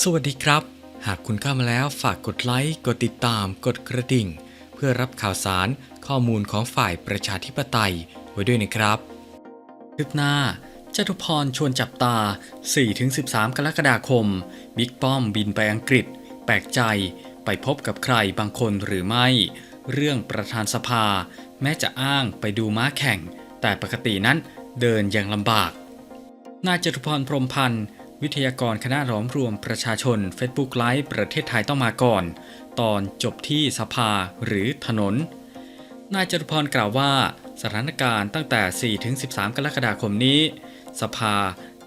สวัสดีครับ หากคุณเข้ามาแล้วฝากกดไลค์ กดติดตาม กดกระดิ่ง เพื่อรับข่าวสารข้อมูลของฝ่ายประชาธิปไตยไว้ด้วยนะครับคืบหน้าจตุพรชวนจับตา 4-13 กรกฎาคม บิ๊กป้อมบินไปอังกฤษ แปลกใจ ไปพบกับใครบางคนหรือไม่ เรื่องประธานสภา แม้จะอ้างไปดูม้าแข่ง แต่ปกตินั้นเดินอย่างลำบาก นายจตุพรพรมพันธ์ วิทยากรคณะหลอมรวมประชาชน Facebook ไลฟ์ประเทศไทยต้องมาก่อน ตอนจบที่สภาหรือถนน นายจตุพรกล่าวว่า สถานการณ์ตั้งแต่ 4-13 กรกฎาคมนี้ สภา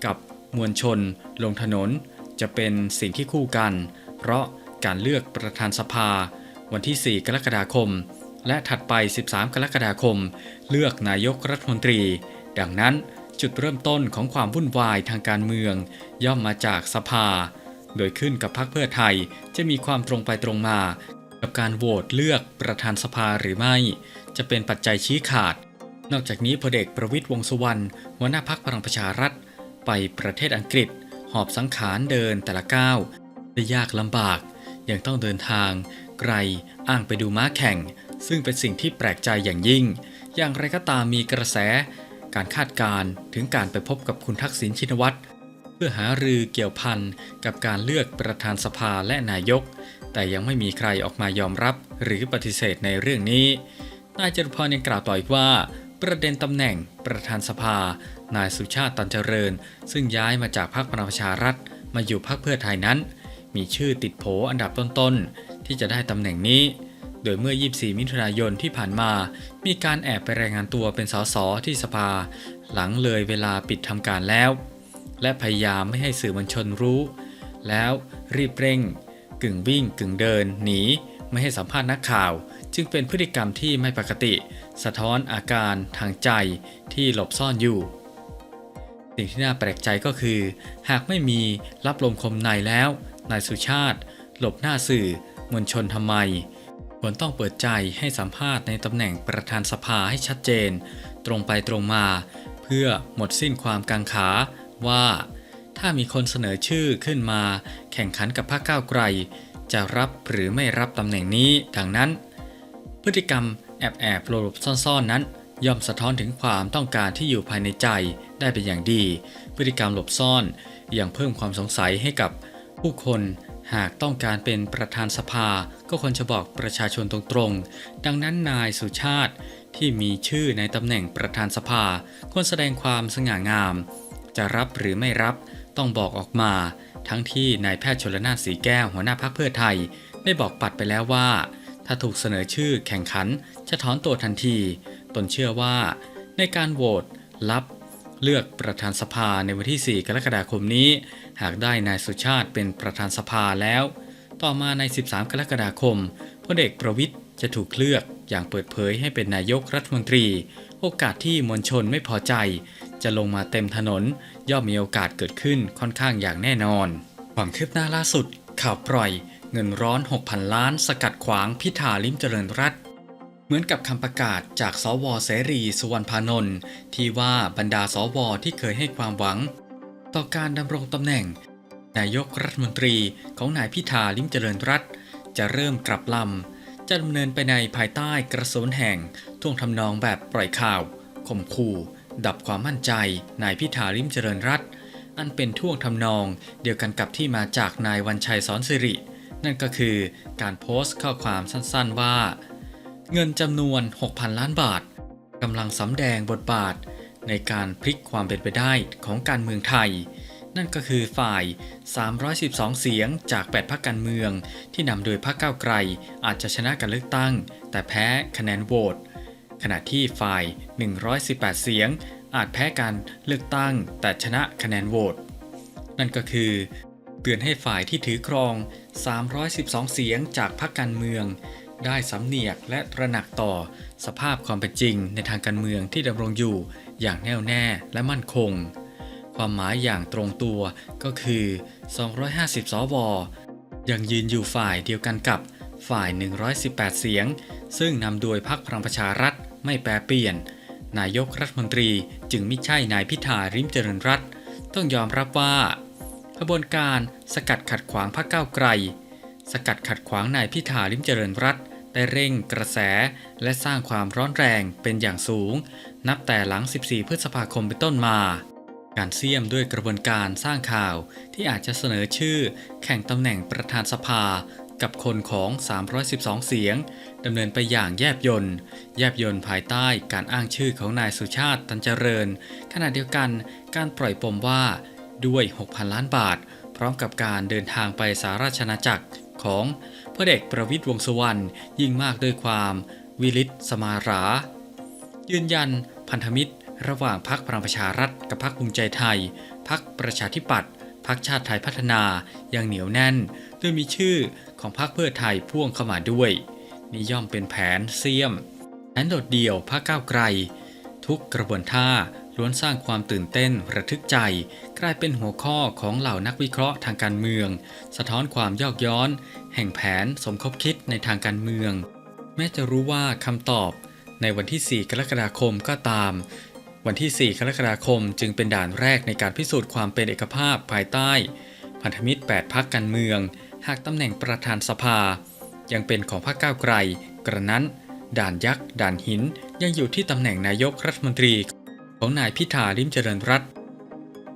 กับมวลชน ลงถนน จะเป็นสิ่งที่คู่กัน เพราะการเลือกประธานสภา วันที่ 4 กรกฎาคม และถัดไป 13 กรกฎาคม เลือกนายกรัฐมนตรี ดังนั้น จุดเริ่มต้นของความวุ่นวายทางการเมือง ย่อมมาจากสภา โดยขึ้นกับพรรคเพื่อไทยจะมีความตรงไปตรงมา กับการโหวตเลือกประธานสภาหรือไม่ จะเป็นปัจจัยชี้ขาด นอกจากนี้พลเอกประวิตยวงษ์สุวรรณหัวหน้าพักพลังประชารัฐ ไปประเทศอังกฤษ หอบสังขารเดินแต่ละก้าวได้ยากลำบาก ยังต้องเดินทาง ไกลอ้างไปดูม้าแข่ง ซึ่งเป็นสิ่งที่แปลกใจอย่างยิ่ง อย่างไรก็ตามมีกระแส การคาดการ์ถึงการไปพบกับคุณทักษิณชินวัตรเพื่อหารือเกี่ยวพันกับการเลือกประธานสภาและนายก แต่ยังไม่มีใครออกมายอมรับหรือปฏิเสธในเรื่องนี้ นายจตุพรยังกล่าวต่ออีกว่า ประเด็นตำแหน่งประธานสภา นายสุชาติตันเจริญ ซึ่งย้ายมาจากพรรคพลังประชารัฐ มาอยู่พรรคเพื่อไทยนั้น มีชื่อติดโผอันดับต้นๆที่จะได้ตำแหน่งนี้ โดยเมื่อ 24 มิถุนายนที่ผ่านมา มีการแอบไปรายงานตัวเป็นสสที่สภา หลังเลยเวลาปิดทำการแล้ว และพยายามไม่ให้สื่อมวลชนรู้ แล้วรีบเร่ง กึ่งวิ่งกึ่งเดินหนีไม่ให้สัมภาษณ์นักข่าว จึงเป็นพฤติกรรมที่ไม่ปกติ สะท้อนอาการทางใจที่หลบซ่อนอยู่สิ่งที่น่าแปลกใจก็คือ หากไม่มีรับลมคมในแล้วนายสุชาติ หลบหน้าสื่อมวลชนทำไม ควรต้องเปิดใจให้สัมภาษณ์ในตำแหน่งประธานสภาให้ชัดเจน ตรงไปตรงมา เพื่อหมดสิ้นความกังขาว่า ถ้ามีคนเสนอชื่อขึ้นมา แข่งขันกับพรรคก้าวไกล จะรับหรือไม่รับตำแหน่งนี้ดังนั้น พฤติกรรมแอบแอบหลบซ่อนๆนั้นย่อมสะท้อนถึงความต้องการที่อยู่ภายในใจได้เป็นอย่างดี พฤติกรรมหลบซ่อนอยังเพิ่มความสงสัยให้กับผู้คน หากต้องการเป็นประธานสภาก็ควรจะบอกประชาชนตรงๆ ดังนั้นนายสุชาติที่มีชื่อในตำแหน่งประธานสภาควรแสดงความสง่างาม จะรับหรือไม่รับต้องบอกออกมา ทั้งที่นายแพทย์ชลนานสีแก้วหัวหน้าพักเพื่อไทย ได้บอกปัดไปแล้วว่า ถ้าถูกเสนอชื่อแข่งขันจะถอนตัวทันที ตนเชื่อว่า ในการโหวตรับ เลือกประธานสภาในวันที่ 4 กรกฎาคมนี้ หากได้นายสุชาติเป็นประธานสภาแล้ว ต่อมาใน 13 กรกฎาคมพลเอกประวิทย์จะถูกเลือกอย่างเปิดเผยให้เป็นนายกรัฐมนตรี โอกาสที่มวลชนไม่พอใจ จะลงมาเต็มถนน ย่อมมีโอกาสเกิดขึ้นค่อนข้างอย่างแน่นอน ความคืบหน้าล่าสุด ข่าวปล่อย เงินร้อน 6,000 ล้าน สกัดขวางพิธาลิมเจริญรัต เหมือนกับคำประกาศจากสวเสรีสุวรรณพานนท์ที่ว่าบรรดาสวที่เคยให้ความหวัง ต่อการดำรงตำแหน่ง นายกรัฐมนตรีของนายพิธาลิมเจริญรัตจะเริ่มกลับลำจะดำเนินไปในภายใต้กระทรวงแห่งท่วงทำนองแบบปล่อยข่าวข่มขู่ดับความมั่นใจนายพิธาลิมเจริญรัตอันเป็นท่วงทำนองเดียวกันกับที่มาจากนายวันชัยสอนสิริ นั่นก็คือการโพสต์ข้อความสั้นๆว่า เงินจำนวน 6,000 ล้านบาทกำลังสำแดงบทบาทในการพลิกความเป็นไปได้ของการเมืองไทย นั่นก็คือฝ่าย 312 เสียงจาก 8พรรคการเมือง ที่นำโดยพรรคก้าวไกล อาจจะชนะการเลือกตั้ง แต่แพ้คะแนนโหวตขณะที่ฝ่าย 118 เสียง อาจแพ้การเลือกตั้ง แต่ชนะคะแนนโหวตนั่นก็คือ เตือนให้ฝ่ายที่ถือครอง 312 เสียงจากพรรคการเมือง ได้สำเนียกและตระหนักต่อสภาพความเป็นจริงในทางการเมืองที่ดำรงอยู่อย่างแน่วแน่และมั่นคง ความหมายอย่างตรงตัวก็คือ 250 สว ยังยืนอยู่ฝ่ายเดียวกันกับฝ่าย 118 เสียง ซึ่งนำโดยพรรคพลังประชารัฐไม่แปรเปลี่ยน นายกรัฐมนตรีจึงไม่ใช่นายพิธาริมเจริญรัตต้องยอมรับว่า ขบวนการสกัดขัดขวางพรรคก้าวไกล สกัดขัดขวางนายพิธาลิมเจริญรัตได้เร่งกระแสและสร้างความร้อนแรงเป็นอย่างสูง นับแต่หลัง 14 พฤษภาคมเป็นต้นมา การเสี่ยมด้วยกระบวนการสร้างข่าวที่อาจจะเสนอชื่อ แข่งตำแหน่งประธานสภากับคนของ 312 เสียงดำเนินไปอย่างแยบยนต์แยบยนต์ภายใต้การอ้างชื่อของนายสุชาติตันเจริญ ขณะเดียวกันการปล่อยปมว่าด้วย 6,000 ล้านบาท พร้อมกับการเดินทางไปสาราชนาจักร ของพลเอกประวิตยวงสุวรรณยิ่งมากด้วยความวิริศสมารา ยืนยันพันธมิตร ระหว่างพรรคพลังประชารัฐกับพรรคภูมิใจไทยพรรคประชาธิปัตย์พรรคชาติไทยพัฒนายังเหนียวแน่น โดยมีชื่อของพรรคเพื่อไทยพ่วงเข้ามาด้วย นี่ย่อมเป็นแผนเสียมแผนโดดเดี่ยวพรรคก้าวไกล ทุกกระบวนท่า ล้วนสร้างความตื่นเต้นระทึกใจ กลายเป็นหัวข้อของเหล่านักวิเคราะห์ทางการเมือง สะท้อนความยอกย้อน แห่งแผนสมคบคิดในทางการเมือง แม้จะรู้ว่าคำตอบ ในวันที่ 4 กรกฎาคมก็ตาม วันที่ 4 กรกฎาคมจึงเป็นด่านแรกในการพิสูจน์ความเป็นเอกภาพภายใต้ พันธมิตร 8พักการเมือง หากตำแหน่งประธานสภา ยังเป็นของพรรคก้าวไกล กระนั้น ด่านยักษ์ ด่านหินยังอยู่ที่ตำแหน่งนายกรัฐมนตรี ของนายพิธาลิมเจริญรัต